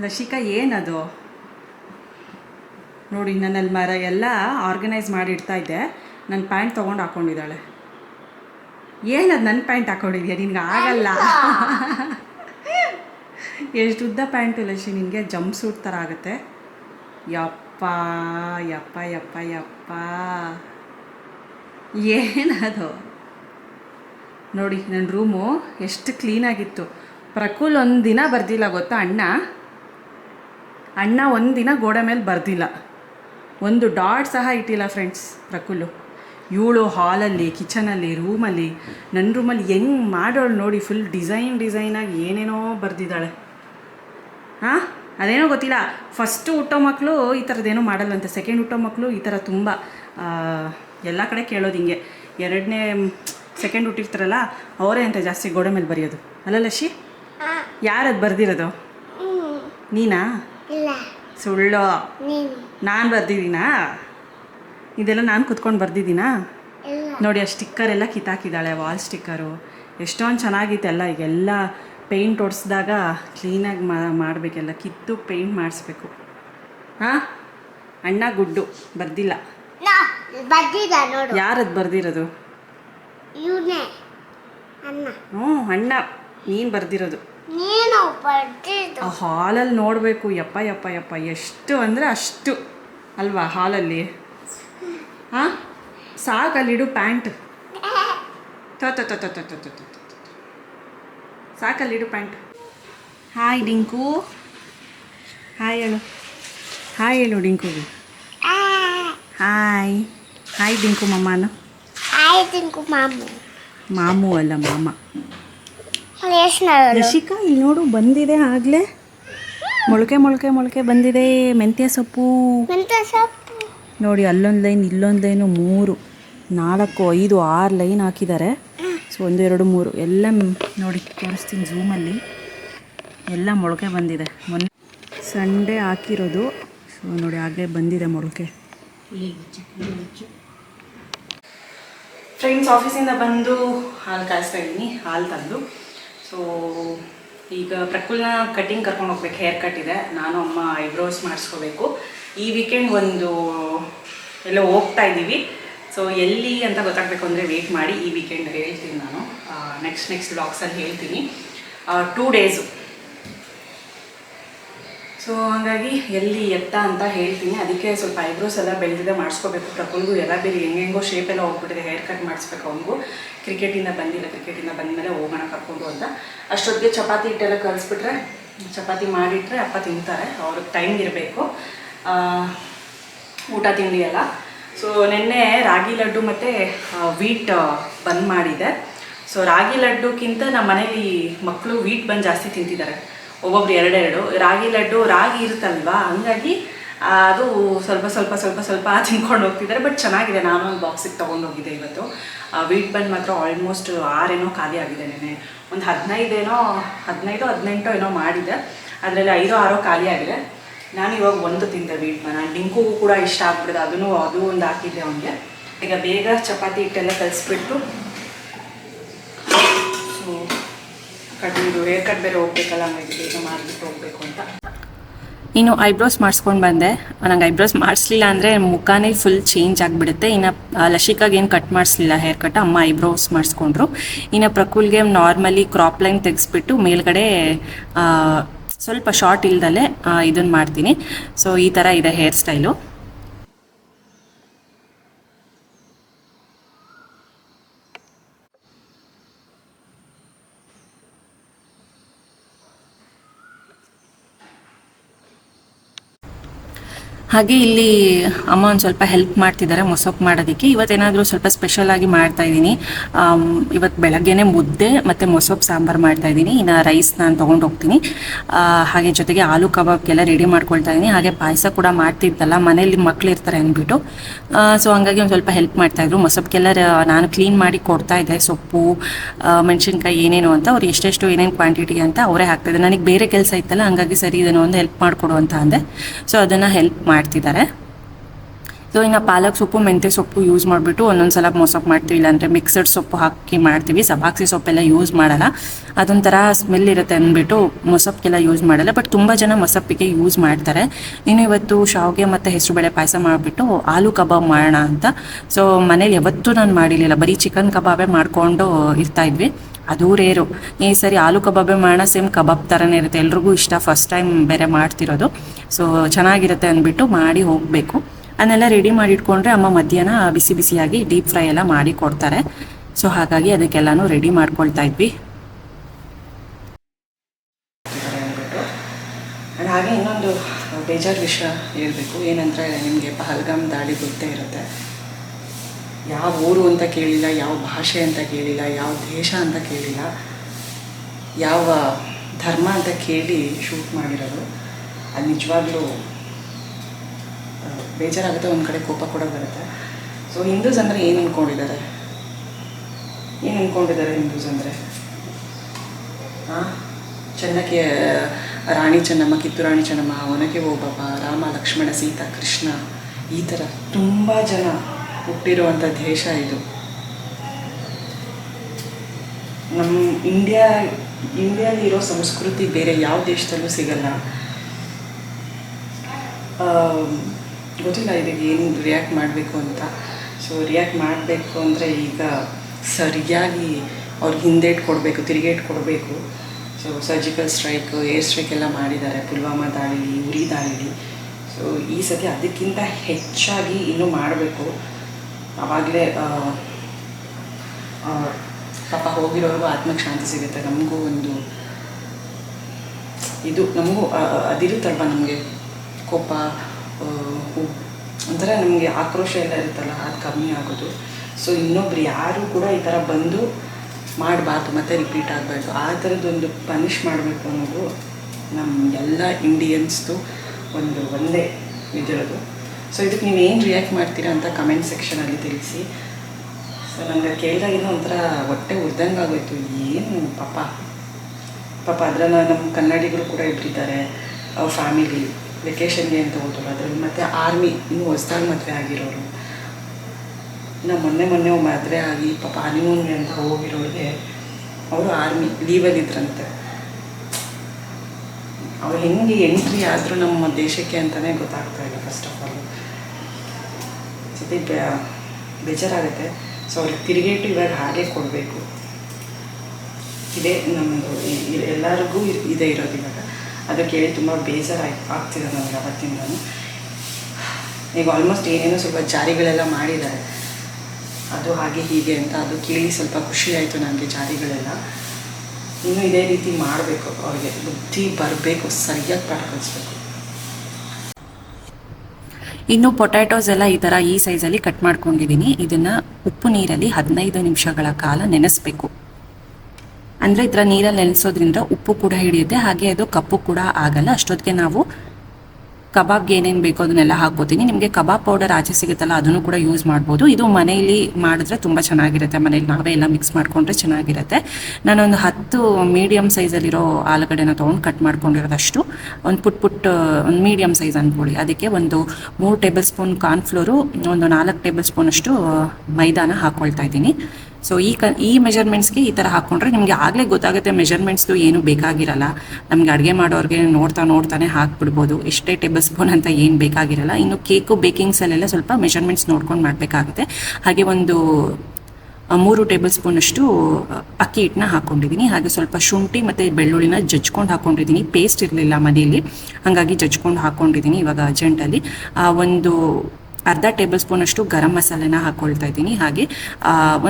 ರಶಿಕಾ ಏನದು? ನೋಡಿ, ನನ್ನಲ್ಲಿ ಮರ ಎಲ್ಲ ಆರ್ಗನೈಸ್ ಮಾಡಿ ಇಡ್ತಾ ಇದ್ದೆ. ನನ್ನ ಪ್ಯಾಂಟ್ ತೊಗೊಂಡು ಹಾಕೊಂಡಿದ್ದಾಳೆ. ಏನದು ನನ್ನ ಪ್ಯಾಂಟ್ ಹಾಕೊಂಡಿದ್ಯಾ? ನಿನ್ಗೆ ಆಗಲ್ಲ. ಎಷ್ಟು ಉದ್ದ ಪ್ಯಾಂಟು ಲಶಿ ನಿನಗೆ ಜಂಪ್ ಸೂಟ್ ಥರ ಆಗುತ್ತೆ. ಯಪ್ಪ ಯಪ್ಪ ಯಪ್ಪ ಯಪ್ಪ. ಏನದು? ನೋಡಿ ನನ್ನ ರೂಮು ಎಷ್ಟು ಕ್ಲೀನಾಗಿತ್ತು ಪ್ರಕುಲ್ ಒಂದು ದಿನ ಬರ್ದಿಲ್ಲ ಗೊತ್ತಾ ಅಣ್ಣ? ಅಣ್ಣ ಒಂದು ದಿನ ಗೋಡೆ ಮೇಲೆ ಬರ್ದಿಲ್ಲ. ಒಂದು ಡಾಟ್ ಸಹ ಇಟ್ಟಿಲ್ಲ ಫ್ರೆಂಡ್ಸ್ ಪ್ರಕುಲು ಇವಳು ಹಾಲಲ್ಲಿ ಕಿಚನಲ್ಲಿ ರೂಮಲ್ಲಿ ನನ್ನ ರೂಮಲ್ಲಿ ಹೆಂಗೆ ಮಾಡೋಳು ನೋಡಿ ಫುಲ್ ಡಿಸೈನ್ ಡಿಸೈನಾಗಿ ಏನೇನೋ ಬರೆದಿದ್ದಾಳೆ. ಹಾಂ? ಅದೇನೋ ಗೊತ್ತಿಲ್ಲ. ಫಸ್ಟು ಹುಟ್ಟೋ ಮಕ್ಕಳು ಈ ಥರದ್ದೇನೋ ಅಂತ ಸೆಕೆಂಡ್ ಹುಟ್ಟೋ ಮಕ್ಕಳು ಈ ಥರ ತುಂಬ ಎಲ್ಲ ಕಡೆ ಕೇಳೋದು ಹಿಂಗೆ. ಎರಡನೇ ಸೆಕೆಂಡ್ ಹುಟ್ಟಿರ್ತಾರಲ್ಲ ಅವರೇ ಅಂತ ಜಾಸ್ತಿ ಗೋಡೆ ಮೇಲೆ ಬರೆಯೋದು. ಅಲ್ಲ ಲಶಿ? ಯಾರದು ಬರ್ದಿರೋದು? ನೀನಾ? ಇಲ್ಲ. ಸುಳ್ಳು. ನೀನು. ನಾನು ಬರ್ದಿದ್ದೀನಾ? ಇದೆಲ್ಲ ನಾನು ಕುತ್ಕೊಂಡು ಬರ್ದಿದ್ದೀನಾ? ಇಲ್ಲ. ನೋಡಿ ಆ ಸ್ಟಿಕ್ಕರ್ ಎಲ್ಲ ಕಿತ್ತಾಕಿದ್ದಾಳೆ ವಾಲ್ ಸ್ಟಿಕ್ಕರು. ಎಷ್ಟೊಂದು ಚೆನ್ನಾಗಿತ್ತೆಲ್ಲ ಈಗೆಲ್ಲ ಪೇಂಟ್ ಒಡಿಸಿದಾಗ ಕ್ಲೀನಾಗಿ ಮಾಡಬೇಕೆಲ್ಲ ಕಿತ್ತು ಪೇಂಟ್ ಮಾಡಿಸ್ಬೇಕು. ಹಾಂ ಅಣ್ಣ ಗುಡ್ಡು ಬರ್ದಿಲ್ಲ. ನೋಡು. ಯಾರದು ಬರ್ದಿರೋದು? ಇವನೇ. ಹ್ಞೂ ಅಣ್ಣ ನೀನು ಬರ್ದಿರೋದು. ಹಾಲಲ್ಲಿ ನೋಡಬೇಕು ಯಪ್ಪ ಯಪ್ಪ ಯಪ್ಪ ಎಷ್ಟು ಅಂದರೆ ಅಷ್ಟು. ಅಲ್ವಾ ಹಾಲಲ್ಲಿ? ಹಾಂ ಸಾಕಲ್ಲಿಡು ಪ್ಯಾಂಟ್. ಸಾಕಲ್ಲಿಡು ಪ್ಯಾಂಟ್. ಹಾಯ್ ಡಿಂಕು. ಹಾಯ್ ಹೇಳು. ಹಾಯ್ ಹೇಳು ಡಿಂಕು. ಹಾಯ್. ಹಾಯ್ ಡಿಂಕು ಮಮ್ಮನು ಹಾಯ್ ಮಾಮು. ಮಾಮು ಅಲ್ಲ ಮಾಮ. ರಶಿಕಾ ಇಲ್ಲಿ ನೋಡು ಬಂದಿದೆ ಆಗ್ಲೇ. ಮೊಳಕೆ ಮೊಳಕೆ ಮೊಳಕೆ ಬಂದಿದೆ. ಮೆಂತ್ಯ ಸೊಪ್ಪು. ಮೆಂತ್ಯ ಸೊಪ್ಪು. ನೋಡಿ ಅಲ್ಲೊಂದು ಲೈನ್ ಇಲ್ಲೊಂದು ಲೈನು ಮೂರು ನಾಲ್ಕು ಐದು ಆರು ಲೈನ್ ಹಾಕಿದ್ದಾರೆ. ಸೊ ಒಂದು ಎರಡು ಮೂರು. ಎಲ್ಲ ನೋಡಿ ತೋರಿಸ್ತೀನಿ ಝೂಮಲ್ಲಿ ಎಲ್ಲ ಮೊಳಕೆ ಬಂದಿದೆ. ಮೊನ್ನೆ ಸಂಡೇ ಹಾಕಿರೋದು. ಸೊ ನೋಡಿ ಆಗಲೇ ಬಂದಿದೆ ಮೊಳಕೆ. ಫ್ರೆಂಡ್ಸ್ ಆಫೀಸಿಂದ ಬಂದು ಹಾಲು ಕಾಯಿಸ್ತಾ ಇದ್ದೀನಿ. ಹಾಲು ತಂದು. ಸೊ ಈಗ ಪ್ರಕುಲ್ನ ಕಟಿಂಗ್ ಕರ್ಕೊಂಡು ಹೋಗ್ಬೇಕು ಹೇರ್ ಕಟ್ ಇದೆ. ನಾನು, ಅಮ್ಮ ಐಬ್ರೋಸ್ ಮಾಡಿಸ್ಕೋಬೇಕು. ಈ ವೀಕೆಂಡ್ ಒಂದು ಎಲ್ಲೋ ಹೋಗ್ತಾ ಇದ್ದೀವಿ. ಸೊ ಎಲ್ಲಿ ಅಂತ ಗೊತ್ತಾಗಬೇಕು ಅಂದರೆ ವೆಯ್ಟ್ ಮಾಡಿ ಈ ವೀಕೆಂಡ್ ಹೇಳ್ತೀನಿ ನಾನು. ನೆಕ್ಸ್ಟ್ ನೆಕ್ಸ್ಟ್ ಬ್ಲಾಗ್ಸಲ್ಲಿ ಹೇಳ್ತೀನಿ. ಟೂ ಡೇಸು ಸೊ ಹಾಗಾಗಿ ಎಲ್ಲಿ ಎತ್ತ ಅಂತ ಹೇಳ್ತೀನಿ. ಅದಕ್ಕೆ ಸ್ವಲ್ಪ ಐಬ್ರೋಸ್ ಎಲ್ಲ ಬೆಳೆದಿದೆ, ಮಾಡಿಸ್ಕೋಬೇಕು. ಪ್ರಕುಲ್ಗೂ ಎಲ್ಲ ಬೇರೆ ಹೆಂಗೆಂಗೋ ಶೇಪ್ ಎಲ್ಲ ಹೋಗ್ಬಿಟ್ಟಿದೆ. ಹೇರ್ ಕಟ್ ಮಾಡಿಸ್ಬೇಕು ಅವನಿಗೂ. ಕ್ರಿಕೆಟಿಂದ ಬಂದಿಲ್ಲ. ಕ್ರಿಕೆಟಿಂದ ಬಂದಮೇಲೆ ಹೋಗೋಣ ಕರ್ಕೊಂಡು ಅಂತ. ಅಷ್ಟೊತ್ತಿಗೆ ಚಪಾತಿ ಹಿಟ್ಟೆಲ್ಲ ಕಲಿಸ್ಬಿಟ್ರೆ ಚಪಾತಿ ಮಾಡಿಟ್ರೆ ಅಪ್ಪ ತಿಂತಾರೆ. ಅವ್ರಿಗೆ ಟೈಮ್ ಇರಬೇಕು. ಊಟ ತಿಂಡಿ ಎಲ್ಲ. ಸೊ ನಿನ್ನೆ ರಾಗಿ ಲಡ್ಡು ಮತ್ತು ವೀಟ್ ಬಂದ್ ಮಾಡಿದೆ ಸೊ ರಾಗಿ ಲಡ್ಡುಕ್ಕಿಂತ ನಮ್ಮ ಮನೇಲಿ ಮಕ್ಕಳು ವೀಟ್ ಬಂದು ಜಾಸ್ತಿ ತಿಂತಿದ್ದಾರೆ. ಒಬ್ಬೊಬ್ರು ಎರಡೆರಡು. ರಾಗಿ ಲಡ್ಡು, ರಾಗಿ ಇರುತ್ತಲ್ವಾ? ಹಂಗಾಗಿ ಅದು ಸ್ವಲ್ಪ ಸ್ವಲ್ಪ ಸ್ವಲ್ಪ ಸ್ವಲ್ಪ ತಿನ್ಕೊಂಡು ಹೋಗ್ತಿದ್ದಾರೆ. ಬಟ್ ಚೆನ್ನಾಗಿದೆ. ನಾನು ಒಂದು ಬಾಕ್ಸಿಗೆ ತೊಗೊಂಡೋಗಿದ್ದೆ ಇವತ್ತು. ವೀಟ್ ಬನ್ ಮಾತ್ರ ಆಲ್ಮೋಸ್ಟ್ ಆರೇನೋ ಖಾಲಿ ಆಗಿದೆ ನೆನೆ ಒಂದು ಹದಿನೈದೇನೋ ಹದಿನೈದು, ಹದಿನೆಂಟು ಏನೋ ಮಾಡಿದೆ ಅದರಲ್ಲಿ ಐದು, ಆರೋ ಖಾಲಿ ಆಗಿದೆ. ನಾನು ಇವಾಗ ಒಂದು ತಿಂದೆ ವೀಟ್ ಬನ್ ಡಿಂಕುಗೂ ಕೂಡ ಇಷ್ಟ ಆಗ್ಬಿಡಿದೆ ಅದನ್ನು, ಅದು ಒಂದು ಹಾಕಿದ್ದೆ ಅವನಿಗೆ. ಈಗ ಬೇಗ ಚಪಾತಿ ಹಿಟ್ಟೆಲ್ಲ ಕಲಿಸ್ಬಿಟ್ಟು ಸೊ ಹೇರ್ ಕಟ್ ಬೇರೆ ಹೋಗ್ಬೇಕಲ್ಲ ಅಂತ. ಇನ್ನು ಐಬ್ರೋಸ್ ಮಾಡಿಸ್ಕೊಂಡು ಬಂದೆ. ನಂಗೆ ಐಬ್ರೋಸ್ ಮಾಡಿಸ್ಲಿಲ್ಲ ಅಂದರೆ ಮುಖಾನೇ ಫುಲ್ ಚೇಂಜ್ ಆಗಿಬಿಡುತ್ತೆ. ಇನ್ನು ಲಶಿಕಾಗೆ ಏನು ಕಟ್ ಮಾಡಿಸ್ಲಿಲ್ಲ ಹೇರ್ ಕಟ್ ಅಮ್ಮ ಐಬ್ರೋಸ್ ಮಾಡಿಸ್ಕೊಂಡ್ರು. ಇನ್ನು ಪ್ರಕುಲ್ಗೆ ನಾರ್ಮಲಿ ಕ್ರಾಪ್ ಲೈನ್ ತೆಗೆಸ್ಬಿಟ್ಟು ಮೇಲ್ಗಡೆ ಸ್ವಲ್ಪ ಶಾರ್ಟ್ ಇಲ್ದಲೆ ಇದನ್ನು ಮಾಡ್ತೀನಿ. ಸೊ ಈ ಥರ ಇದೆ ಹೇರ್ ಸ್ಟೈಲು ಹಾಗೆ ಇಲ್ಲಿ ಅಮ್ಮ ಒಂದು ಸ್ವಲ್ಪ ಹೆಲ್ಪ್ ಮಾಡ್ತಿದ್ದಾರೆ ಮೊಸಪ್ಪು ಮಾಡೋದಕ್ಕೆ. ಇವತ್ತೇನಾದರೂ ಸ್ವಲ್ಪ ಸ್ಪೆಷಲ್ ಆಗಿ ಮಾಡ್ತಾ ಇದ್ದೀನಿ. ಇವತ್ತು ಬೆಳಗ್ಗೆನೆ ಮುದ್ದೆ ಮತ್ತು ಮೊಸಪ್ಪು ಸಾಂಬಾರು ಮಾಡ್ತಾ ಇದ್ದೀನಿ. ಇನ್ನು ರೈಸ್ ನಾನು ತೊಗೊಂಡು ಹೋಗ್ತೀನಿ. ಹಾಗೆ ಜೊತೆಗೆ ಆಲೂ ಕಬಾಬ್ಗೆಲ್ಲ ರೆಡಿ ಮಾಡ್ಕೊಳ್ತಾ ಇದ್ದೀನಿ. ಹಾಗೆ ಪಾಯಸ ಕೂಡ ಮಾಡ್ತಿದ್ದಲ್ಲ ಮನೆಯಲ್ಲಿ ಮಕ್ಳು ಇರ್ತಾರೆ ಅಂದ್ಬಿಟ್ಟು. ಸೊ ಹಂಗಾಗಿ ಒಂದು ಸ್ವಲ್ಪ ಹೆಲ್ಪ್ ಮಾಡ್ತಾಯಿದ್ರು ಮೊಸಪ್ಗೆಲ್ಲ ನಾನು ಕ್ಲೀನ್ ಮಾಡಿ ಕೊಡ್ತಾ ಇದ್ದೆ. ಸೊಪ್ಪು ಮೆಣಸಿನ್ಕಾಯಿ ಏನೇನು ಅಂತ. ಅವ್ರು ಎಷ್ಟೆಷ್ಟು ಏನೇನು ಕ್ವಾಂಟಿಟಿ ಅಂತ ಅವರೇ ಹಾಕ್ತಿದ್ದಾರೆ ನನಗೆ ಬೇರೆ ಕೆಲಸ ಇತ್ತಲ್ಲ, ಹಂಗಾಗಿ ಸರಿ ಇದನ್ನು ಒಂದು ಹೆಲ್ಪ್ ಮಾಡಿಕೊಡು ಅಂತ ಅಂದೆ. ಸೊ ಅದನ್ನು ಹೆಲ್ಪ್ ಮಾಡ್ತಿದ್ದಾರೆ. ಸೊ ಇನ್ನು ಪಾಲಕ್ ಸೊಪ್ಪು, ಮೆಂತ್ಯ ಸೊಪ್ಪು ಯೂಸ್ ಮಾಡಿಬಿಟ್ಟು ಒಂದೊಂದು ಸಲ ಮೊಸಪ್ಪು ಮಾಡ್ತೀವಿ. ಇಲ್ಲಾಂದರೆ ಮಿಕ್ಸಡ್ ಸೊಪ್ಪು ಹಾಕಿ ಮಾಡ್ತೀವಿ. ಸಬಾಕ್ಸಿ ಸೊಪ್ಪೆಲ್ಲ ಯೂಸ್ ಮಾಡಲ್ಲ. ಅದೊಂಥರ ಸ್ಮೆಲ್ ಇರುತ್ತೆ ಅಂದ್ಬಿಟ್ಟು ಮೊಸಪ್ಪಿಗೆಲ್ಲ ಯೂಸ್ ಮಾಡಲ್ಲ. ಬಟ್ ತುಂಬ ಜನ ಮೊಸಪ್ಪಿಗೆ ಯೂಸ್ ಮಾಡ್ತಾರೆ. ಇನ್ನು ಇವತ್ತು ಶಾವಿಗೆ ಮತ್ತು ಹೆಸರುಬೇಳೆ ಪಾಯಸ ಮಾಡಿಬಿಟ್ಟು ಆಲೂ ಕಬಾಬ್ ಮಾಡೋಣ ಅಂತ. ಸೊ ಮನೇಲಿ ಯಾವತ್ತೂ ನಾನು ಮಾಡಿರಲಿಲ್ಲ. ಬರೀ ಚಿಕನ್ ಕಬಾಬೇ ಮಾಡಿಕೊಂಡು ಇರ್ತಾ ಇದ್ವಿ. ಅದು ರೇರು. ಈ ಸರಿ, ಆಲೂ ಕಬಾಬೆ ಮಾಡೋಣ, ಸೇಮ್ ಕಬಾಬ್ ಥರನೇ ಇರುತ್ತೆ. ಎಲ್ರಿಗೂ ಇಷ್ಟ ಫಸ್ಟ್ ಟೈಮ್ ಬೇರೆ ಮಾಡ್ತಿರೋದು. ಸೊ, ಚೆನ್ನಾಗಿರುತ್ತೆ ಅಂದ್ಬಿಟ್ಟು ಮಾಡಿ ಹೋಗಬೇಕು. ಅದನ್ನೆಲ್ಲ ರೆಡಿ ಮಾಡಿ ಇಟ್ಕೊಂಡ್ರೆ ಅಮ್ಮ ಮಧ್ಯಾಹ್ನ ಬಿಸಿ ಬಿಸಿಯಾಗಿ ಡೀಪ್ ಫ್ರೈ ಎಲ್ಲ ಮಾಡಿ ಕೊಡ್ತಾರೆ. ಸೊ, ಹಾಗಾಗಿ ಅದಕ್ಕೆಲ್ಲನೂ ರೆಡಿ ಮಾಡ್ಕೊಳ್ತಾ ಇದ್ವಿ. ಹಾಗೆ ಇನ್ನೊಂದು ಬೇಜಾರು ವಿಷಯ ಹೇಳಬೇಕು. ಏನಂದರೆ ನಿಮಗೆ ಪಹಲ್ಗಾಮ್ ದಾಳಿ ಗೊತ್ತೇ ಇರುತ್ತೆ. ಯಾವ ಊರು ಅಂತ ಕೇಳಿಲ್ಲ, ಯಾವ ಭಾಷೆ ಅಂತ ಕೇಳಿಲ್ಲ, ಯಾವ ದೇಶ ಅಂತ ಕೇಳಿಲ್ಲ, ಯಾವ ಧರ್ಮ ಅಂತ ಕೇಳಿ ಶೂಟ್ ಮಾಡಿರೋದು. ಅದು ನಿಜವಾಗ್ಲೂ ಬೇಜಾರಾಗುತ್ತೆ, ಒಂದು ಕಡೆ ಕೋಪ ಕೂಡ ಬರುತ್ತೆ. ಸೊ ಹಿಂದೂಸ್ ಅಂದರೆ ಏನು ಅಂದ್ಕೊಂಡಿದ್ದಾರೆ ಏನು ಅಂದ್ಕೊಂಡಿದ್ದಾರೆ ಹಿಂದೂಸ್ ಅಂದರೆ? ಹಾಂ ಚೆನ್ನಕ್ಕೆ, ರಾಣಿ ಚೆನ್ನಮ್ಮ ಕಿತ್ತು ರಾಣಿ ಚೆನ್ನಮ್ಮ ಒನಕೆ ಓಬಾಬ ರಾಮ, ಲಕ್ಷ್ಮಣ, ಸೀತಾ, ಕೃಷ್ಣ, ಈ ಥರ ತುಂಬ ಜನ ಹುಟ್ಟಿರುವಂಥ ದೇಶ ಇದು. ನಮ್ಮ ಇಂಡಿಯಾ ಇಂಡಿಯಾಲಿರೋ ಸಂಸ್ಕೃತಿ ಬೇರೆ ಯಾವ ದೇಶದಲ್ಲೂ ಸಿಗಲ್ಲ. ಗೊತ್ತಿಲ್ಲ ಇದಕ್ಕೆ ಏನು ರಿಯಾಕ್ಟ್ ಮಾಡಬೇಕು ಅಂತ. ಸೊ ರಿಯಾಕ್ಟ್ ಮಾಡಬೇಕು ಅಂದರೆ ಈಗ ಸರಿಯಾಗಿ ಅವ್ರಿಗೆ ಹಿಂದೇಟ್ ಕೊಡಬೇಕು, ತಿರುಗೇಟ್ ಕೊಡಬೇಕು. So surgical strike air strike ಎಲ್ಲ ಮಾಡಿದ್ದಾರೆ, ಪುಲ್ವಾಮಾ ದಾಳಿಲಿ, ಉರಿ ದಾಳಿಲಿ. ಸೊ ಈ ಸತಿ ಅದಕ್ಕಿಂತ ಹೆಚ್ಚಾಗಿ ಇನ್ನೂ ಮಾಡಬೇಕು. ಆವಾಗಲೇ ಪಾಪ ಹೋಗಿರೋರ್ಗು ಆತ್ಮಕ್ಕೆ ಶಾಂತಿ ಸಿಗುತ್ತೆ. ನಮಗೂ ಒಂದು ಇದು, ನಮಗೂ ಅದಿರುತ್ತಲ್ವ ನಮಗೆ ಕೋಪ ಒಂಥರ ನಮಗೆ ಆಕ್ರೋಶ ಎಲ್ಲ ಇರುತ್ತಲ್ಲ, ಅದು ಕಮ್ಮಿ ಆಗೋದು. ಸೊ ಇನ್ನೊಬ್ರು ಯಾರು ಕೂಡ ಈ ಥರ ಬಂದು ಮಾಡಬಾರ್ದು, ಮತ್ತೆ ರಿಪೀಟ್ ಆಗಬಾರ್ದು. ಆ ಥರದ್ದೊಂದು ಪನಿಷ್ ಮಾಡಬೇಕು ಅನ್ನೋದು ನಮ್ಮ ಎಲ್ಲ ಇಂಡಿಯನ್ಸ್ದು ಒಂದು ಒಂದೇ ಇದಿರೋದು. ಸೊ ಇದಕ್ಕೆ ನೀವು ಏನು ರಿಯಾಕ್ಟ್ ಮಾಡ್ತೀರಾ ಅಂತ ಕಮೆಂಟ್ ಸೆಕ್ಷನಲ್ಲಿ ತಿಳಿಸಿ. ಸೊ ನನಗೆ ಕೇಳಿದಾಗಿಂದ ಒಂಥರ ಹೊಟ್ಟೆ ಉರ್ದಂಗೆ ಆಗೋಯ್ತು ಏನು ಪಾಪ. ಪಾಪ ಅದರಲ್ಲಿ ನಮ್ಮ ಕನ್ನಡಿಗರು ಕೂಡ ಇಬ್ಬರಿದ್ದಾರೆ ಅವ್ರ ಫ್ಯಾಮಿಲಿ ವೆಕೇಷನ್ಗೆ ಅಂತ ಹೋದ್ರು. ಅದರಲ್ಲಿ ಮತ್ತು ಆರ್ಮಿ ಇನ್ನೂ ಹೊಸ್ದಾಗಿ ಮದುವೆ ಆಗಿರೋರು. ಇನ್ನು ಮೊನ್ನೆ ಮೊನ್ನೆ ಮದುವೆ ಆಗಿ ಪಾಪ ಹನಿಮೂನ್ಗೆ ಅಂತ ಹೋಗಿರೋರಿಗೆ ಅವರು ಆರ್ಮಿ ಲೀವಲ್ಲಿದ್ರಂತೆ ಅವ್ರು ಹೆಂಗೆ ಎಂಟ್ರಿ ಆದರೂ ನಮ್ಮ ದೇಶಕ್ಕೆ ಅಂತಲೇ ಗೊತ್ತಾಗ್ತಾ ಇಲ್ಲ ಫಸ್ಟ್ ಆಫ್ ಜೊತೆ ಬೇಜಾರಾಗುತ್ತೆ. ಸೊ ಅವ್ರಿಗೆ ತಿರುಗೇಟು ಇವಾಗ ಹಾಗೆ ಕೊಡಬೇಕು. ಇದೇ ನಮ್ಮದು ಎಲ್ಲರಿಗೂ ಇದೆ ಇರೋದು ಇವಾಗ. ಅದು ಕೇಳಿ ತುಂಬ ಬೇಜಾರಾಗಿ ಆಗ್ತಿದೆ ನನಗೆ ಅವತ್ತಿಂದನೂ. ಈಗ ಆಲ್ಮೋಸ್ಟ್ ಏನೇನೋ ಸ್ವಲ್ಪ ಜಾರಿಗಳೆಲ್ಲ ಮಾಡಿದ್ದಾರೆ. ಅದು ಹಾಗೆ ಹೀಗೆ ಅಂತ ಅದು ಕೇಳಿ ಸ್ವಲ್ಪ ಖುಷಿ ಆಯಿತು ನನಗೆ ಜಾರಿಗಳೆಲ್ಲ. ಇನ್ನೂ ಇದೇ ರೀತಿ ಮಾಡಬೇಕು ಅವ್ರಿಗೆ. ಬುದ್ಧಿ ಬರಬೇಕು, ಸರಿಯಾಗಿ ಪಾಠ ಕಲಿಸ್ಬೇಕು. ಇನ್ನು ಪೊಟ್ಯಾಟೋಸ್ ಎಲ್ಲ ಈ ಥರ ಈ ಸೈಜಲ್ಲಿ ಕಟ್ ಮಾಡ್ಕೊಂಡಿದ್ದೀನಿ ಇದನ್ನು ಉಪ್ಪು ನೀರಲ್ಲಿ ಹದಿನೈದು ನಿಮಿಷಗಳ ಕಾಲ ನೆನೆಸ್ಬೇಕು. ಅಂದರೆ ಈ ಥರ ನೀರಲ್ಲಿ ನೆನೆಸೋದ್ರಿಂದ ಉಪ್ಪು ಕೂಡ ಹಿಡಿಯುತ್ತೆ. ಹಾಗೆ ಅದು ಕಪ್ಪು ಕೂಡ ಆಗಲ್ಲ. ಅಷ್ಟೊತ್ತಿಗೆ ನಾವು ಕಬಾಬ್ಗೆ ಏನೇನು ಬೇಕೋ ಅದನ್ನೆಲ್ಲ ಹಾಕ್ಕೋತೀನಿ. ನಿಮಗೆ ಕಬಾಬ್ ಪೌಡರ್ ಆಚೆ ಸಿಗುತ್ತಲ್ಲ, ಅದನ್ನು ಕೂಡ ಯೂಸ್ ಮಾಡ್ಬೋದು. ಇದು ಮನೆಯಲ್ಲಿ ಮಾಡಿದ್ರೆ ತುಂಬ ಚೆನ್ನಾಗಿರುತ್ತೆ. ಮನೇಲಿ ನಾವೇ ಎಲ್ಲ ಮಿಕ್ಸ್ ಮಾಡಿಕೊಂಡ್ರೆ ಚೆನ್ನಾಗಿರುತ್ತೆ. ನಾನೊಂದು ಹತ್ತು ಮೀಡಿಯಮ್ ಸೈಜಲ್ಲಿರೋ ಆಲೂಗಡ್ಡೆನ ತೊಗೊಂಡು ಕಟ್ ಮಾಡ್ಕೊಂಡಿರೋದಷ್ಟು. ಒಂದು ಪುಟ್ ಪುಟ್, ಒಂದು ಮೀಡಿಯಮ್ ಸೈಜ್ ಅಂದ್ಕೊಳ್ಳಿ ಅದಕ್ಕೆ ಒಂದು ಮೂರು ಟೇಬಲ್ ಸ್ಪೂನ್ ಕಾರ್ನ್ಫ್ಲೋರು ಒಂದು ನಾಲ್ಕು ಟೇಬಲ್ ಸ್ಪೂನಷ್ಟು ಮೈದಾನ ಹಾಕ್ಕೊಳ್ತಾ ಇದ್ದೀನಿ. ಸೊ ಈ ಕ ಈ ಮೆಷರ್ಮೆಂಟ್ಸ್ಗೆ ಈ ಥರ ಹಾಕ್ಕೊಂಡ್ರೆ ನಿಮಗೆ ಆಗಲೇ ಗೊತ್ತಾಗುತ್ತೆ ಮೆಜರ್ಮೆಂಟ್ಸ್ದು ಏನು ಬೇಕಾಗಿರಲ್ಲ. ನಮಗೆ ಅಡುಗೆ ಮಾಡೋರಿಗೆ ನೋಡ್ತಾ ನೋಡ್ತಾನೆ ಹಾಕ್ಬಿಡ್ಬೋದು. ಎಷ್ಟೇ ಟೇಬಲ್ ಸ್ಪೂನ್ ಅಂತ ಏನು ಬೇಕಾಗಿರಲ್ಲ. ಇನ್ನು ಕೇಕು ಬೇಕಿಂಗ್ಸಲ್ಲೆಲ್ಲ ಸ್ವಲ್ಪ ಮೆಜರ್ಮೆಂಟ್ಸ್ ನೋಡ್ಕೊಂಡು ಮಾಡಬೇಕಾಗುತ್ತೆ. ಹಾಗೆ ಒಂದು ಮೂರು ಟೇಬಲ್ ಸ್ಪೂನಷ್ಟು ಅಕ್ಕಿ ಹಿಟ್ಟನ್ನ ಹಾಕ್ಕೊಂಡಿದ್ದೀನಿ ಹಾಗೆ ಸ್ವಲ್ಪ ಶುಂಠಿ ಮತ್ತು ಬೆಳ್ಳುಳ್ಳಿನ ಜಜ್ಕೊಂಡು ಹಾಕ್ಕೊಂಡಿದ್ದೀನಿ ಪೇಸ್ಟ್ ಇರಲಿಲ್ಲ ಮನೆಯಲ್ಲಿ. ಹಾಗಾಗಿ ಜಜ್ಕೊಂಡು ಹಾಕ್ಕೊಂಡಿದ್ದೀನಿ ಇವಾಗ ಅರ್ಜೆಂಟಲ್ಲಿ ಆ, ಒಂದು ಅರ್ಧ ಟೇಬಲ್ ಸ್ಪೂನಷ್ಟು ಗರಂ ಮಸಾಲೆನ ಹಾಕ್ಕೊಳ್ತಾ ಇದ್ದೀನಿ. ಹಾಗೆ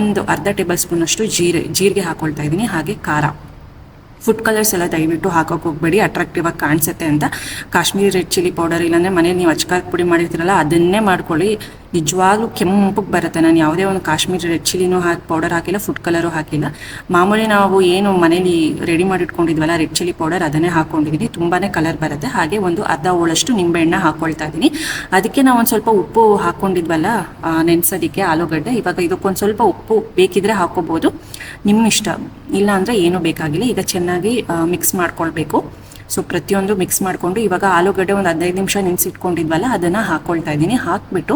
ಒಂದು ಅರ್ಧ ಟೇಬಲ್ ಸ್ಪೂನಷ್ಟು ಜೀರೆ, ಜೀರಿಗೆ ಹಾಕ್ಕೊಳ್ತಾ ಇದ್ದೀನಿ. ಹಾಗೆ ಖಾರ. ಫುಡ್ ಕಲರ್ಸ್ ಎಲ್ಲ ದಯವಿಟ್ಟು ಹಾಕೋಕೆ ಹೋಗಬೇಡಿ. ಅಟ್ರಾಕ್ಟಿವ್ ಆಗಿ ಕಾಣಿಸುತ್ತೆ ಅಂತ. ಕಾಶ್ಮೀರಿ ರೆಡ್ ಚಿಲ್ಲಿ ಪೌಡರ್ ಇಲ್ಲಾಂದರೆ ಮನೇಲಿ ನೀವು ಅಚ್ಕಾರದ ಪುಡಿ ಮಾಡಿರ್ತೀರಲ್ಲ, ಅದನ್ನೇ ಮಾಡ್ಕೊಳ್ಳಿ. ನಿಜವಾಗ್ಲೂ ಕೆಂಪಗೆ ಬರುತ್ತೆ. ನಾನು ಯಾವುದೇ ಒಂದು ಕಾಶ್ಮೀರಿ ರೆಡ್ ಚಿಲ್ಲಿನೂ ಹಾಕಿ, ಪೌಡರ್ ಹಾಕಿಲ್ಲ ಫುಡ್ ಕಲರು ಹಾಕಿಲ್ಲ. ಮಾಮೂಲಿ ನಾವು ಏನು ಮನೇಲಿ ರೆಡಿ ಮಾಡಿ ಇಟ್ಕೊಂಡಿದ್ವಲ್ಲ ರೆಡ್ ಚಿಲ್ಲಿ ಪೌಡರ್ ಅದನ್ನೇ ಹಾಕ್ಕೊಂಡಿದ್ದೀನಿ ತುಂಬಾ ಕಲರ್ ಬರುತ್ತೆ. ಹಾಗೆ ಒಂದು ಅರ್ಧ ಹೋಳಷ್ಟು ನಿಂಬೆಹಣ್ಣ ಹಾಕ್ಕೊಳ್ತಾ ಇದ್ದೀನಿ ಅದಕ್ಕೆ ನಾವು ಒಂದು ಸ್ವಲ್ಪ ಉಪ್ಪು ಹಾಕ್ಕೊಂಡಿದ್ವಲ್ಲ ನೆನೆಸೋದಕ್ಕೆ ಆಲೂಗಡ್ಡೆ. ಇವಾಗ ಇದಕ್ಕೊಂದು ಸ್ವಲ್ಪ ಉಪ್ಪು ಬೇಕಿದ್ರೆ ಹಾಕ್ಕೋಬೋದು ನಿಮ್ಮ ಇಷ್ಟ ಇಲ್ಲ ಅಂದರೆ ಏನೂ ಬೇಕಾಗಿಲ್ಲ. ಈಗ ಚೆನ್ನಾಗಿ ಮಿಕ್ಸ್ ಮಾಡ್ಕೊಳ್ಬೇಕು. ಸೊ ಪ್ರತಿಯೊಂದು ಮಿಕ್ಸ್ ಮಾಡಿಕೊಂಡು ಇವಾಗ ಆಲೂಗಡ್ಡೆ ಒಂದು ಹದಿನೈದು ನಿಮಿಷ ನೆನೆಸಿಟ್ಕೊಂಡಿದ್ವಲ್ಲ, ಅದನ್ನು ಹಾಕ್ಕೊಳ್ತಾ ಇದ್ದೀನಿ. ಹಾಕಿಬಿಟ್ಟು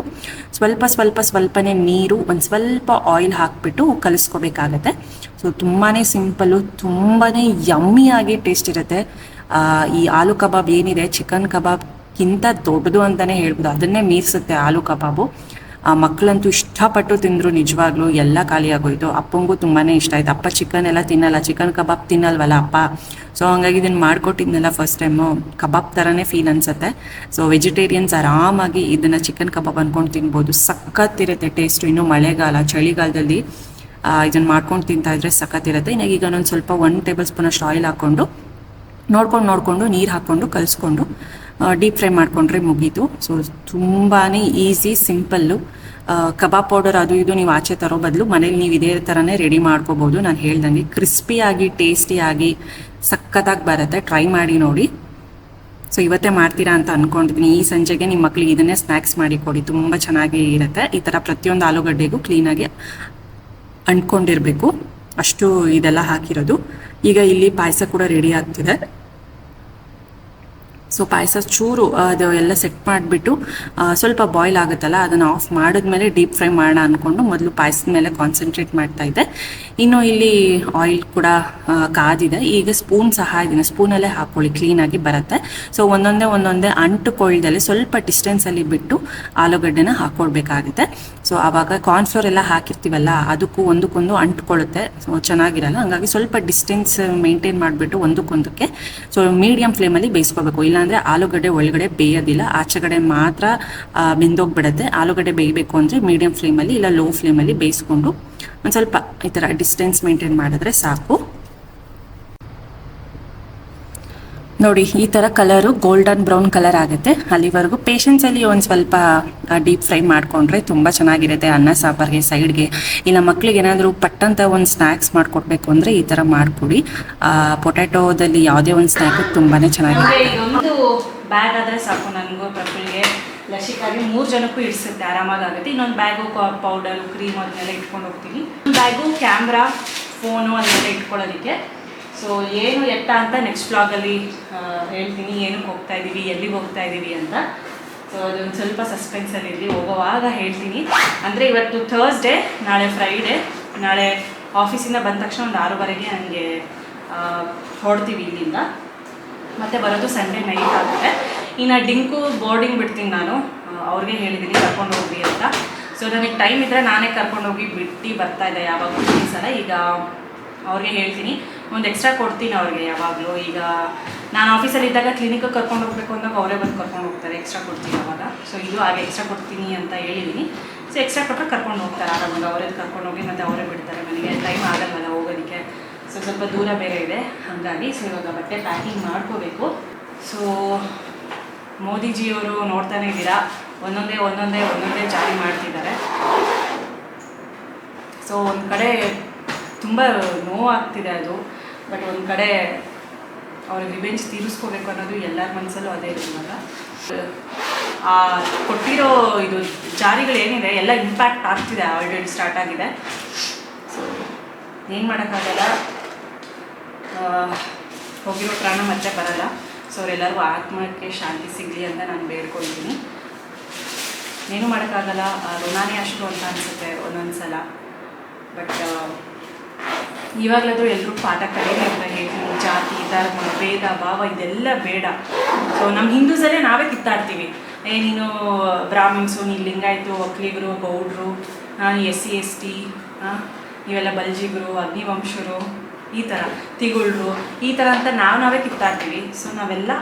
ಸ್ವಲ್ಪ ಸ್ವಲ್ಪ ಸ್ವಲ್ಪನೇ ನೀರು, ಒಂದು ಸ್ವಲ್ಪ ಆಯಿಲ್ ಹಾಕಿಬಿಟ್ಟು ಕಲಿಸ್ಕೋಬೇಕಾಗತ್ತೆ. ಸೊ ತುಂಬಾ ಸಿಂಪಲ್ಲು ತುಂಬಾ ಯಮ್ಮಿಯಾಗಿ ಟೇಸ್ಟ್ ಇರುತ್ತೆ. ಈ ಆಲೂ ಕಬಾಬ್ ಏನಿದೆ, ಚಿಕನ್ ಕಬಾಬ್ಗಿಂತ ದೊಡ್ಡದು ಅಂತಲೇ ಹೇಳ್ಬೋದು. ಅದನ್ನೇ ಮೀರಿಸುತ್ತೆ ಆಲೂ ಕಬಾಬು. ಆ ಮಕ್ಕಳಂತೂ ಇಷ್ಟಪಟ್ಟು ತಿಂದರು ನಿಜವಾಗ್ಲೂ ಎಲ್ಲ ಖಾಲಿ ಆಗೋಯ್ತು. ಅಪ್ಪಂಗೂ ತುಂಬಾ ಇಷ್ಟ ಆಯ್ತು. ಅಪ್ಪ ಚಿಕನ್ ಎಲ್ಲ ತಿನ್ನಲ್ಲ. ಚಿಕನ್ ಕಬಾಬ್ ತಿನ್ನಲ್ವಲ್ಲ ಅಪ್ಪ? ಸೊ ಹಂಗಾಗಿ ಇದನ್ನು ಮಾಡ್ಕೊಟ್ಟಿದ್ನಲ್ಲ ಫಸ್ಟ್ ಟೈಮು ಕಬಾಬ್ ಥರನೇ ಫೀಲ್ ಅನ್ಸುತ್ತೆ. ಸೊ ವೆಜಿಟೇರಿಯನ್ಸ್ ಆರಾಮಾಗಿ ಇದನ್ನು ಚಿಕನ್ ಕಬಾಬ್ ಅಂದ್ಕೊಂಡು ತಿನ್ಬೋದು. ಸಖತ್ತಿರುತ್ತೆ ಟೇಸ್ಟು ಇನ್ನು ಮಳೆಗಾಲ, ಚಳಿಗಾಲದಲ್ಲಿ ಇದನ್ನು ಮಾಡ್ಕೊಂಡು ತಿಂತಾ ಇದ್ರೆ ಸಖತ್ತಿರುತ್ತೆ ಇನ್ನು ಈಗ ನಾನು ಸ್ವಲ್ಪ ಒನ್ ಟೇಬಲ್ ಸ್ಪೂನಷ್ಟು ಆಯಿಲ್ ಹಾಕ್ಕೊಂಡು, ನೋಡ್ಕೊಂಡು ನೋಡಿಕೊಂಡು, ನೀರು ಹಾಕ್ಕೊಂಡು, ಕಲಿಸ್ಕೊಂಡು ಡೀಪ್ ಫ್ರೈ ಮಾಡಿಕೊಂಡ್ರೆ ಮುಗೀತು. ಸೊ ತುಂಬಾ ಈಸಿ, ಸಿಂಪಲ್ಲು. ಕಬಾಬ್ ಪೌಡರ್ ಅದು ಇದು ನೀವು ಆಚೆ ತರೋ ಬದಲು ಮನೇಲಿ ನೀವು ಇದೇ ಥರನೇ ರೆಡಿ ಮಾಡ್ಕೋಬೋದು. ನಾನು ಹೇಳ್ದಂಗೆ ಕ್ರಿಸ್ಪಿಯಾಗಿ ಟೇಸ್ಟಿಯಾಗಿ ಸಖತ್ತಾಗಿ ಬರುತ್ತೆ. ಟ್ರೈ ಮಾಡಿ ನೋಡಿ. ಸೊ ಇವತ್ತೇ ಮಾಡ್ತೀರಾ ಅಂತ ಅನ್ಕೊಂಡಿದ್ದೀನಿ ಈ ಸಂಜೆಗೆ ನಿಮ್ಮ ಮಕ್ಳಿಗೆ ಇದನ್ನೇ ಸ್ನ್ಯಾಕ್ಸ್ ಮಾಡಿ ಕೊಡಿ. ತುಂಬ ಚೆನ್ನಾಗಿ ಇರುತ್ತೆ. ಈ ಥರ ಪ್ರತಿಯೊಂದು ಆಲೂಗಡ್ಡೆಗೂ ಕ್ಲೀನಾಗಿ ಅಂಟ್ಕೊಂಡಿರಬೇಕು. ಅಷ್ಟು ಇದೆಲ್ಲ ಹಾಕಿರೋದು. ಈಗ ಇಲ್ಲಿ ಪಾಯಸ ಕೂಡ ರೆಡಿ ಆಗ್ತಿದೆ. ಸೊ ಪಾಯಸ ಚೂರು ಅದು ಎಲ್ಲ ಸೆಟ್ ಮಾಡಿಬಿಟ್ಟು ಸ್ವಲ್ಪ ಬಾಯ್ಲ್ ಆಗುತ್ತಲ್ಲ, ಅದನ್ನು ಆಫ್ ಮಾಡಿದ್ಮೇಲೆ ಡೀಪ್ ಫ್ರೈ ಮಾಡೋಣ ಅಂದ್ಕೊಂಡು ಮೊದಲು ಪಾಯಸದ ಮೇಲೆ ಕಾನ್ಸಂಟ್ರೇಟ್ ಮಾಡ್ತಾ ಇದ್ದೆ. ಇನ್ನು ಇಲ್ಲಿ ಆಯಿಲ್ ಕೂಡ ಕಾದಿದೆ. ಈಗ ಸ್ಪೂನ್ ಸಹಾಯದಿಂದ ಸ್ಪೂನಲ್ಲೇ ಹಾಕ್ಕೊಳ್ಳಿ ಕ್ಲೀನಾಗಿ ಬರುತ್ತೆ. ಸೊ ಒಂದೊಂದೇ ಒಂದೊಂದೇ ಅಂಟುಕೊಳ್ದಲ್ಲಿ ಸ್ವಲ್ಪ ಡಿಸ್ಟೆನ್ಸಲ್ಲಿ ಬಿಟ್ಟು ಆಲೂಗಡ್ಡೆನ ಹಾಕ್ಕೊಳ್ಬೇಕಾಗುತ್ತೆ ಸೊ ಆವಾಗ ಕಾರ್ನ್ಫ್ಲೋರ್ ಎಲ್ಲ ಹಾಕಿರ್ತೀವಲ್ಲ, ಅದಕ್ಕೂ ಒಂದಕ್ಕೊಂದು ಅಂಟ್ಕೊಳ್ಳುತ್ತೆ. ಸೊ ಚೆನ್ನಾಗಿರಲ್ಲ. ಹಾಗಾಗಿ ಸ್ವಲ್ಪ ಡಿಸ್ಟೆನ್ಸ್ ಮೇಂಟೈನ್ ಮಾಡಿಬಿಟ್ಟು ಒಂದಕ್ಕೊಂದಕ್ಕೆ ಸೊ ಮೀಡಿಯಂ ಫ್ಲೇಮಲ್ಲಿ ಬೇಯಿಸ್ಕೋಬೇಕು. ಇಲ್ಲಾಂದರೆ ಆಲೂಗಡ್ಡೆ ಒಳಗಡೆ ಬೇಯೋದಿಲ್ಲ. ಆಚೆಗಡೆ ಮಾತ್ರ ಬೆಂದೋಗ್ಬಿಡುತ್ತೆ. ಆಲೂಗಡ್ಡೆ ಬೇಯಬೇಕು ಅಂದರೆ ಮೀಡಿಯಂ ಫ್ಲೇಮಲ್ಲಿ ಇಲ್ಲ ಲೋ ಫ್ಲೇಮಲ್ಲಿ ಬೇಯಿಸ್ಕೊಂಡು ಒಂದು ಸ್ವಲ್ಪ ಈ ಥರ ಡಿಸ್ಟೆನ್ಸ್ ಮೇಂಟೈನ್ ಮಾಡಿದ್ರೆ ಸಾಕು. ನೋಡಿ, ಈ ಥರ ಕಲರು ಗೋಲ್ಡನ್ ಬ್ರೌನ್ ಕಲರ್ ಆಗುತ್ತೆ. ಅಲ್ಲಿವರೆಗೂ ಪೇಷನ್ಸಲ್ಲಿ ಒಂದು ಸ್ವಲ್ಪ ಡೀಪ್ ಫ್ರೈ ಮಾಡಿಕೊಂಡ್ರೆ ತುಂಬ ಚೆನ್ನಾಗಿರುತ್ತೆ ಅನ್ನ ಸಾಂಬಾರ್ಗೆ ಸೈಡ್ಗೆ ಇಲ್ಲ ಮಕ್ಳಿಗೆ ಏನಾದರೂ ಪಟ್ಟಂತ ಒಂದು ಸ್ನ್ಯಾಕ್ಸ್ ಮಾಡಿಕೊಡ್ಬೇಕು ಅಂದರೆ ಈ ಥರ ಮಾಡಿಕೊಡಿ. ಪೊಟ್ಯಾಟೋದಲ್ಲಿ ಯಾವುದೇ ಒಂದು ಸ್ನ್ಯಾಕ್ ತುಂಬಾ ಚೆನ್ನಾಗಿರುತ್ತೆ. ಬ್ಯಾಗ್ ಆದರೆ ಸಾಕು ನನಗೂ ಮಕ್ಕಳಿಗೆ. ಲಸಿಕಾಗಿ ಮೂರು ಜನಕ್ಕೂ ಇಡಿಸುತ್ತೆ ಆರಾಮಾಗುತ್ತೆ ಇನ್ನೊಂದು ಬ್ಯಾಗು ಪೌಡರು ಕ್ರೀಮ್ ಅದನ್ನೆಲ್ಲ ಇಟ್ಕೊಂಡು ಹೋಗ್ತೀನಿ. ಬ್ಯಾಗು ಕ್ಯಾಮ್ರಾ ಫೋನು ಅದನ್ನೆಲ್ಲ ಇಟ್ಕೊಳ್ಳೋದಕ್ಕೆ. ಸೊ ಏನು ಎತ್ತ ಅಂತ ನೆಕ್ಸ್ಟ್ ಬ್ಲಾಗಲ್ಲಿ ಹೇಳ್ತೀನಿ. ಏನಕ್ಕೆ ಹೋಗ್ತಾ ಇದ್ದೀವಿ ಎಲ್ಲಿಗೆ ಹೋಗ್ತಾ ಇದ್ದೀವಿ ಅಂತ. ಸೊ ಅದೊಂದು ಸ್ವಲ್ಪ ಸಸ್ಪೆನ್ಸಲ್ಲಿ ಇರಲಿ, ಹೋಗೋವಾಗ ಹೇಳ್ತೀನಿ. ಅಂದರೆ ಇವತ್ತು ಥರ್ಸ್ಡೇ ನಾಳೆ ಫ್ರೈಡೇ ನಾಳೆ ಆಫೀಸಿಂದ ಬಂದ ತಕ್ಷಣ ಒಂದು ಆರೂವರೆಗೆ ನನಗೆ ಹೊಡ್ತೀವಿ ಇಲ್ಲಿಂದ. ಮತ್ತೆ ಬರೋದು ಸಂಡೆ ನೈಟ್ ಆಗುತ್ತೆ. ಇನ್ನು ಡಿಂಕು ಬೋರ್ಡಿಂಗ್ ಬಿಡ್ತೀನಿ ನಾನು. ಅವ್ರಿಗೆ ಹೇಳಿದ್ದೀನಿ ಕರ್ಕೊಂಡು ಹೋಗ್ರಿ ಅಂತ. ಸೊ ನನಗೆ ಟೈಮ್ ಇದ್ದರೆ ನಾನೇ ಕರ್ಕೊಂಡು ಹೋಗಿ ಬಿಟ್ಟು ಬರ್ತಾ ಇದ್ದೆ ಯಾವಾಗ ಈ ಸಲ. ಈಗ ಅವ್ರಿಗೆ ಹೇಳ್ತೀನಿ. ಒಂದು ಎಕ್ಸ್ಟ್ರಾ ಕೊಡ್ತೀನಿ ಅವ್ರಿಗೆ ಯಾವಾಗಲೂ. ಈಗ ನಾನು ಆಫೀಸಲ್ಲಿ ಇದ್ದಾಗ ಕ್ಲಿನಿಕ್ಗೆ ಕರ್ಕೊಂಡು ಹೋಗ್ಬೇಕು ಅಂದಾಗ ಅವರೇ ಬಂದು ಕರ್ಕೊಂಡು ಹೋಗ್ತಾರೆ. ಎಕ್ಸ್ಟ್ರಾ ಕೊಡ್ತೀನಿ ಅವಾಗ. ಸೊ ಇದು ಹಾಗೆ ಎಕ್ಸ್ಟ್ರಾ ಕೊಡ್ತೀನಿ ಅಂತ ಹೇಳಿದ್ದೀನಿ ಸೊ ಎಕ್ಸ್ಟ್ರಾ ಕೊಟ್ಟರೆ ಕರ್ಕೊಂಡು ಹೋಗ್ತಾರೆ ಆರಾಮಾಗಿ. ಅವರೇ ಕರ್ಕೊಂಡು ಹೋಗಿ ಮತ್ತು ಅವರೇ ಬಿಡ್ತಾರೆ. ನನಗೆ ಟೈಮ್ ಆಗಲ್ವಲ್ಲ ಹೋಗೋದಕ್ಕೆ. ಸೊ ಸ್ವಲ್ಪ ದೂರ ಬೇರೆ ಇದೆ. ಹಾಗಾಗಿ ಸೊ ಇವಾಗ ಬಟ್ಟೆ ಪ್ಯಾಕಿಂಗ್ ಮಾಡ್ಕೋಬೇಕು. ಸೊ ಮೋದಿಜಿಯವರು ನೋಡ್ತಾನೆ ಇದ್ದೀರಾ? ಒಂದೊಂದೇ ಒಂದೊಂದೇ ಒಂದೊಂದೇ ಜಾರಿ ಮಾಡ್ತಿದ್ದಾರೆ. ಸೊ ಒಂದು ಕಡೆ ತುಂಬ ನೋವಾಗ್ತಿದೆ ಅದು. ಬಟ್ ಒಂದು ಕಡೆ ಅವ್ರಿಗೆ ರಿವೆಂಜ್ ತೀರಿಸ್ಕೋಬೇಕು ಅನ್ನೋದು ಎಲ್ಲರ ಮನಸ್ಸಲ್ಲೂ ಅದೇ ಇದೆ ಇವಾಗ ಆ ಕೊಟ್ಟಿರೋ ಇದು ಜಾರಿಗಳು ಏನಿದೆ, ಎಲ್ಲ ಇಂಪ್ಯಾಕ್ಟ್ ಆಗ್ತಿದೆ ಆಲ್ರೆಡಿ ಸ್ಟಾರ್ಟ್ ಆಗಿದೆ. ಸೊ ಏನು ಮಾಡೋಕ್ಕಾಗಲ್ಲ. ಹೋಗಿರೋ ಪ್ರಾಣ ಮತ್ತೆ ಬರಲ್ಲ. ಸೊ ಅವರೆಲ್ಲರಿಗೂ ಆತ್ಮಕ್ಕೆ ಶಾಂತಿ ಸಿಗಲಿ ಅಂತ ನಾನು ಬೇಡ್ಕೊಳ್ತೀನಿ ಏನೂ ಮಾಡೋಕ್ಕಾಗಲ್ಲ. ಋಣಾನೇ ಅಷ್ಟು ಅಂತ ಅನಿಸುತ್ತೆ ಒಂದೊಂದು ಸಲ ಬಟ್ ಇವಾಗಲಾದರೂ ಎಲ್ಲರೂ ಪಾಠ ಕಲಿಯಲಿ ಅಂತ ಹೇಳ್ತೀವಿ. ಜಾತಿ, ಧರ್ಮ, ಭೇದ, ಭಾವ ಇದೆಲ್ಲ ಬೇಡ. ಸೊ ನಮ್ಮ ಹಿಂದೂಸಲ್ಲೇ ನಾವೇ ಕಿತ್ತಾಡ್ತೀವಿ. ಏ, ನೀನು ಬ್ರಾಹ್ಮಿಣ್ಸು ನೀನು ಲಿಂಗಾಯಿತು ಒಕ್ಕಲಿಗರು ಗೌಡ್ರು ಎಸ್ ಸಿ ಎಸ್ ಟಿ ಇವೆಲ್ಲ ಬಲ್ಜಿಗರು, ಅಗ್ನಿವಂಶರು, ಈ ಥರ ತಿಗುಳ್ರು, ಈ ಥರ ಅಂತ ನಾವು ನಾವೇ ಕಿತ್ತಾಡ್ತೀವಿ. ಸೊ ನಾವೆಲ್ಲ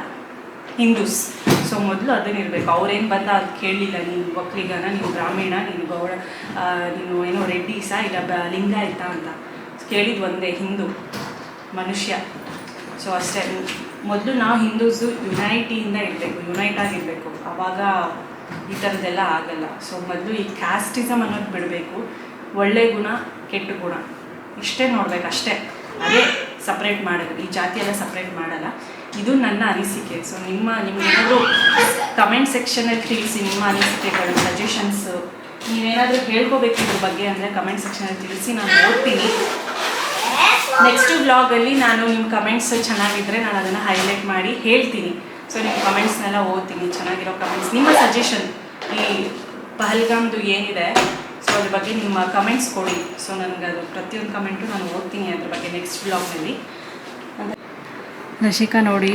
ಹಿಂದೂಸ್. ಸೊ ಮೊದಲು ಅದನ್ನಿರಬೇಕು ಅವ್ರೇನು ಬಂದ ಅದು ಕೇಳಲಿಲ್ಲ. ನೀನು ಒಕ್ಕಲಿಗನ ನೀನು ಬ್ರಾಹ್ಮಣ, ನೀನು ಗೌಡ ನೀನು ಏನೋ ರೆಡ್ಡಿಸಾ, ಇಲ್ಲ ಬ, ಲಿಂಗಾಯಿತ ಅಂತ. ಕೇಳಿದ್ದು ಒಂದೇ, ಹಿಂದೂ, ಮನುಷ್ಯ. ಸೊ ಅಷ್ಟೇ. ಮೊದಲು ನಾವು ಹಿಂದೂಸು ಯುನೈಟಿಯಿಂದ ಇರಬೇಕು, ಯುನೈಟ್ ಆಗಿರಬೇಕು. ಆವಾಗ ಈ ಥರದ್ದೆಲ್ಲ ಆಗಲ್ಲ. ಸೊ ಮೊದಲು ಈ ಕ್ಯಾಸ್ಟಿಸಮ್ ಅನ್ನೋದು ಬಿಡಬೇಕು. ಒಳ್ಳೆ ಗುಣ, ಕೆಟ್ಟ ಗುಣ. ಇಷ್ಟೇ ನೋಡ್ಬೇಕು ಅಷ್ಟೇ. ಅದೇ ಸಪ್ರೇಟ್ ಮಾಡೋದು. ಈ ಜಾತಿಯೆಲ್ಲ ಸಪ್ರೇಟ್ ಮಾಡಲ್ಲ. ಇದು ನನ್ನ ಅನಿಸಿಕೆ. ಸೊ ನಿಮ್ಮ, ನಿಮ್ಗೇನಾದರೂ ಕಮೆಂಟ್ ಸೆಕ್ಷನಲ್ಲಿ ತಿಳಿಸಿ ನಿಮ್ಮ ಅನಿಸಿಕೆಗಳು ಸಜೆಷನ್ಸು ನೀವೇನಾದರೂ ಹೇಳ್ಕೋಬೇಕು ಇದ್ರ ಬಗ್ಗೆ ಅಂದರೆ ಕಮೆಂಟ್ ಸೆಕ್ಷನಲ್ಲಿ ತಿಳಿಸಿ, ನಾನು ಓದ್ತೀನಿ ನೆಕ್ಸ್ಟ್ ಬ್ಲಾಗಲ್ಲಿ ನಾನು ನಿಮ್ಮ ಕಮೆಂಟ್ಸ್ ಚೆನ್ನಾಗಿದ್ದರೆ ನಾನು ಅದನ್ನು ಹೈಲೈಟ್ ಮಾಡಿ ಹೇಳ್ತೀನಿ. ಸೊ ನಿಮ್ಮ ಕಮೆಂಟ್ಸ್ನೆಲ್ಲ ಓದ್ತೀನಿ, ಚೆನ್ನಾಗಿರೋ ಕಮೆಂಟ್ಸ್ ನಿಮ್ಮ ಸಜೆಷನ್ ಈ ಪಹಲ್ಗಾಮ್ದು ಏನಿದೆ ಸೊ ಅದ್ರ ಬಗ್ಗೆ ನಿಮ್ಮ ಕಮೆಂಟ್ಸ್ ಕೊಡಿ. ಸೊ ನನಗೆ ಅದು ಪ್ರತಿಯೊಂದು ಕಮೆಂಟು ನಾನು ಓದ್ತೀನಿ ಅದ್ರ ಬಗ್ಗೆ ನೆಕ್ಸ್ಟ್ ಬ್ಲಾಗ್ನಲ್ಲಿ ರಶಿಕಾ ನೋಡಿ,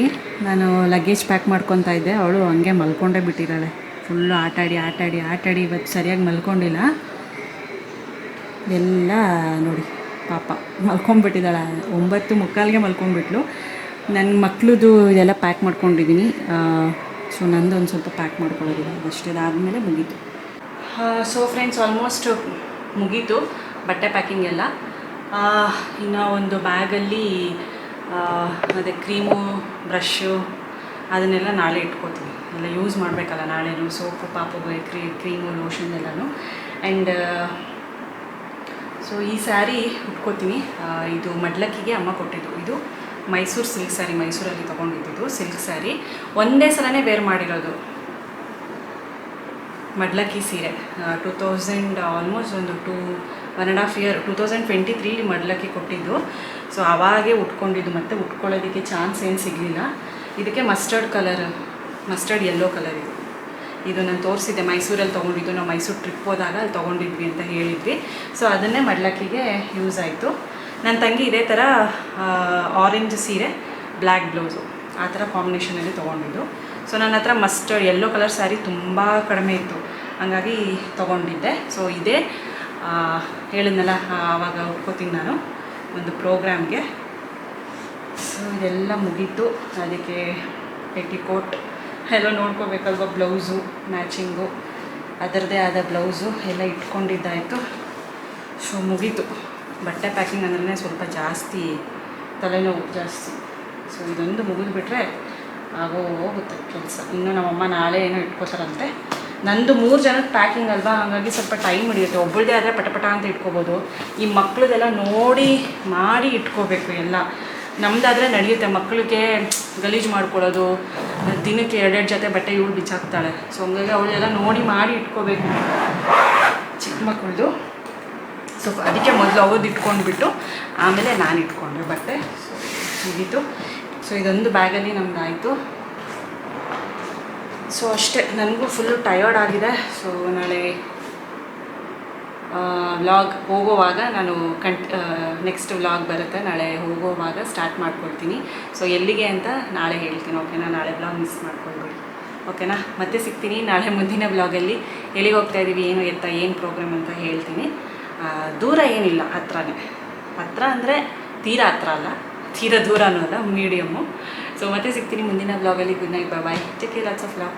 ನಾನು ಲಗೇಜ್ ಪ್ಯಾಕ್ ಮಾಡ್ಕೊತಾ ಇದ್ದೆ. ಅವಳು ಹಂಗೆ ಮಲ್ಕೊಂಡೇ ಬಿಟ್ಟಿದ್ದಾಳೆ. ಫುಲ್ಲು ಆಟಾಡಿ ಆಟಾಡಿ ಆಟಾಡಿ ಇವತ್ತು ಸರಿಯಾಗಿ ಮಲ್ಕೊಂಡಿಲ್ಲ. ಎಲ್ಲ ನೋಡಿ, ಪಾಪ ಮಲ್ಕೊಂಡ್ಬಿಟ್ಟಿದ್ದಾಳೆ. ಒಂಬತ್ತು ಮುಕ್ಕಾಲ್ಗೆ ಮಲ್ಕೊಂಡ್ಬಿಟ್ಲು. ನನ್ನ ಮಕ್ಳದ್ದು ಇದೆಲ್ಲ ಪ್ಯಾಕ್ ಮಾಡ್ಕೊಂಡಿದ್ದೀನಿ. ಸೊ ನಂದು ಒಂದು ಸ್ವಲ್ಪ ಪ್ಯಾಕ್ ಮಾಡ್ಕೊಳ್ಳೋದಿಲ್ಲ ಅಷ್ಟೇ ಅದಾದಮೇಲೆ ಮುಗೀತು. ಸೊ ಫ್ರೆಂಡ್ಸ್ ಆಲ್ಮೋಸ್ಟ್ ಮುಗೀತು. ಬಟ್ಟೆ ಪ್ಯಾಕಿಂಗ್ ಎಲ್ಲ. ಇನ್ನು ಒಂದು ಬ್ಯಾಗಲ್ಲಿ ಅದೇ ಕ್ರೀಮು ಬ್ರಷ್ಷು ಅದನ್ನೆಲ್ಲ ನಾಳೆ ಇಟ್ಕೋತೀನಿ. ಎಲ್ಲ ಯೂಸ್ ಮಾಡಬೇಕಲ್ಲ ನಾಳೆನು ಸೋಪು ಪಾಪು ಕ್ರೀ ಕ್ರೀಮು ಲೋಷನ್ ಎಲ್ಲನೂ. ಆ್ಯಂಡ್ ಸೊ ಈ ಸ್ಯಾರಿ ಉಟ್ಕೋತೀನಿ. ಇದು ಮಡ್ಲಕ್ಕಿಗೆ ಅಮ್ಮ ಕೊಟ್ಟಿದ್ದು. ಇದು ಮೈಸೂರು ಸಿಲ್ಕ್ ಸ್ಯಾರಿ ಮೈಸೂರಲ್ಲಿ ತೊಗೊಂಡಿದ್ದು ಸಿಲ್ಕ್ ಸ್ಯಾರಿ ಒಂದೇ ಸಲನೇ ವೇರ್ ಮಾಡಿರೋದು. ಮಡ್ಲಕ್ಕಿ ಸೀರೆ. ಟೂ ತೌಸಂಡ್ ಆಲ್ಮೋಸ್ಟ್ ಒಂದು two one and half year two thousand twenty ತ್ರೀಲಿ ಮಡ್ಲಕ್ಕಿ ಕೊಟ್ಟಿದ್ದು. ಸೊ ಅವಾಗೆ ಉಟ್ಕೊಂಡಿದ್ದು. ಮತ್ತೆ ಉಟ್ಕೊಳ್ಳೋದಕ್ಕೆ ಚಾನ್ಸ್ ಏನು ಸಿಗಲಿಲ್ಲ. ಇದಕ್ಕೆ mustard colour mustard yellow colour ಇದು. ಇದು ನಾನು ತೋರಿಸಿದ್ದೆ ಮೈಸೂರಲ್ಲಿ ತೊಗೊಂಡಿದ್ದು. ನಾವು ಮೈಸೂರು ಟ್ರಿಪ್ ಹೋದಾಗ ಅಲ್ಲಿ ತೊಗೊಂಡಿದ್ವಿ ಅಂತ ಹೇಳಿದ್ವಿ. ಸೊ ಅದನ್ನೇ ಮಡ್ಲಕ್ಕಿಗೆ ಯೂಸ್ ಆಯಿತು. ನನ್ನ ತಂಗಿ ಇದೇ ಥರ ಆರೆಂಜ್ ಸೀರೆ ಬ್ಲ್ಯಾಕ್ ಬ್ಲೌಸು ಆ ಥರ ಕಾಂಬಿನೇಷನಲ್ಲಿ ತೊಗೊಂಡಿದ್ದು. ಸೊ ನನ್ನ ಹತ್ರ ಮಸ್ಟರ್ಡ್ ಯೆಲ್ಲೋ ಕಲರ್ ಸ್ಯಾರಿ ತುಂಬ ಕಡಿಮೆ ಇತ್ತು. ಹಂಗಾಗಿ ತೊಗೊಂಡಿದ್ದೆ. ಸೊ ಇದೇ ಹೇಳಿದ್ನಲ್ಲ ಆವಾಗ ಉಟ್ಕೋತೀನಿ ನಾನು. ಒಂದು ಪ್ರೋಗ್ರಾಮ್ಗೆ ಸೊ ಇದೆಲ್ಲ ಮುಗೀತು. ಅದಕ್ಕೆ ಪೆಟಿಕೋಟ್ ಎಲ್ಲ ನೋಡ್ಕೋಬೇಕಲ್ವ ಬ್ಲೌಸು, ಮ್ಯಾಚಿಂಗು ಅದರದೇ ಆದ ಬ್ಲೌಸು ಎಲ್ಲ ಇಟ್ಕೊಂಡಿದ್ದಾಯಿತು. ಸೊ ಮುಗೀತು. ಬಟ್ಟೆ ಪ್ಯಾಕಿಂಗ್ ಅಂದ್ರೆ ಸ್ವಲ್ಪ ಜಾಸ್ತಿ, ತಲೆನೋವು ಜಾಸ್ತಿ. ಸೊ ಇದೊಂದು ಮುಗಿದ್ಬಿಟ್ರೆ ಆಗೋ ಹೋಗುತ್ತೆ ಕೆಲಸ. ಇನ್ನು ನಮ್ಮಮ್ಮ ನಾಳೆ ಏನೋ ಇಟ್ಕೋತಾರಂತೆ. ನಂದು ಮೂರು ಜನಕ್ಕೆ ಪ್ಯಾಕಿಂಗ್ ಅಲ್ವಾ? ಹಾಗಾಗಿ ಸ್ವಲ್ಪ ಟೈಮ್ ಹಿಡಿಯುತ್ತೆ. ಒಬ್ಬಳದೇ ಆದರೆ ಪಟಪಟ ಅಂತ ಇಟ್ಕೋಬೋದು. ಈ ಮಕ್ಕಳದೆಲ್ಲ ನೋಡಿ, ಮಾಡಿ ಇಟ್ಕೋಬೇಕು ಎಲ್ಲ. ನಮ್ದಾದರೆ ನಡೆಯುತ್ತೆ. ಮಕ್ಕಳಿಗೆ ಗಲೀಜು ಮಾಡ್ಕೊಳ್ಳೋದು, ದಿನಕ್ಕೆ ಎರಡೆರಡು ಜೊತೆ ಬಟ್ಟೆ ಇವಳು ಬಿಚ್ಚಾಕ್ತಾಳೆ. ಸೊ ಹಂಗಾಗಿ ಅವಳೆಲ್ಲ ನೋಡಿ ಮಾಡಿ ಇಟ್ಕೋಬೇಕು. ಚಿಕ್ಕ ಮಕ್ಕಳದು ಸೊ ಅದಕ್ಕೆ ಮೊದಲು ಅವ್ರದ್ದು ಇಟ್ಕೊಂಡ್ಬಿಟ್ಟು, ಆಮೇಲೆ ನಾನು ಇಟ್ಕೊಂಡೆ ಬಟ್ಟೆ. ಸೊ ಮುಗೀತು. ಸೊ ಇದೊಂದು ಬ್ಯಾಗಲ್ಲಿ ನಮ್ದು ಆಯಿತು ಸೊ ಅಷ್ಟೇ. ನನಗೂ ಫುಲ್ಲು ಟಯರ್ಡ್ ಆಗಿದೆ. ಸೊ ನಾಳೆ ವ್ಲಾಗ್ ಹೋಗೋವಾಗ ನಾನು ಕಂಟ್ ನೆಕ್ಸ್ಟ್ ವ್ಲಾಗ್ ಬರುತ್ತೆ, ನಾಳೆ ಹೋಗೋವಾಗ ಸ್ಟಾರ್ಟ್ ಮಾಡ್ಕೊಳ್ತೀನಿ ಸೊ ಎಲ್ಲಿಗೆ ಅಂತ ನಾಳೆ ಹೇಳ್ತೀನಿ ಓಕೆನಾ ನಾಳೆ ವ್ಲಾಗ್ ಮಿಸ್ ಮಾಡ್ಕೊಳ್ಬೇಡಿ ಓಕೆನಾ ಮತ್ತೆ ಸಿಗ್ತೀನಿ ನಾಳೆ ಮುಂದಿನ ಬ್ಲಾಗಲ್ಲಿ ಎಲ್ಲಿಗೆ ಹೋಗ್ತಾ ಇದ್ದೀವಿ ಏನು ಎತ್ತ, ಏನು ಪ್ರೋಗ್ರಾಮ್ ಅಂತ ಹೇಳ್ತೀನಿ. ದೂರ ಏನಿಲ್ಲ, ಹತ್ರನೇ. ಹತ್ರ ಅಂದರೆ ತೀರಾ ಹತ್ರ ಅಲ್ಲ, ತೀರಾ ದೂರ ಅನ್ನೋಲ್ಲ ಮೀಡಿಯಮ್ಮು ಸೊ ಮತ್ತೆ ಸಿಗ್ತೀನಿ ಮುಂದಿನ ಬ್ಲಾಗಲ್ಲಿ good night bye bye take lots of love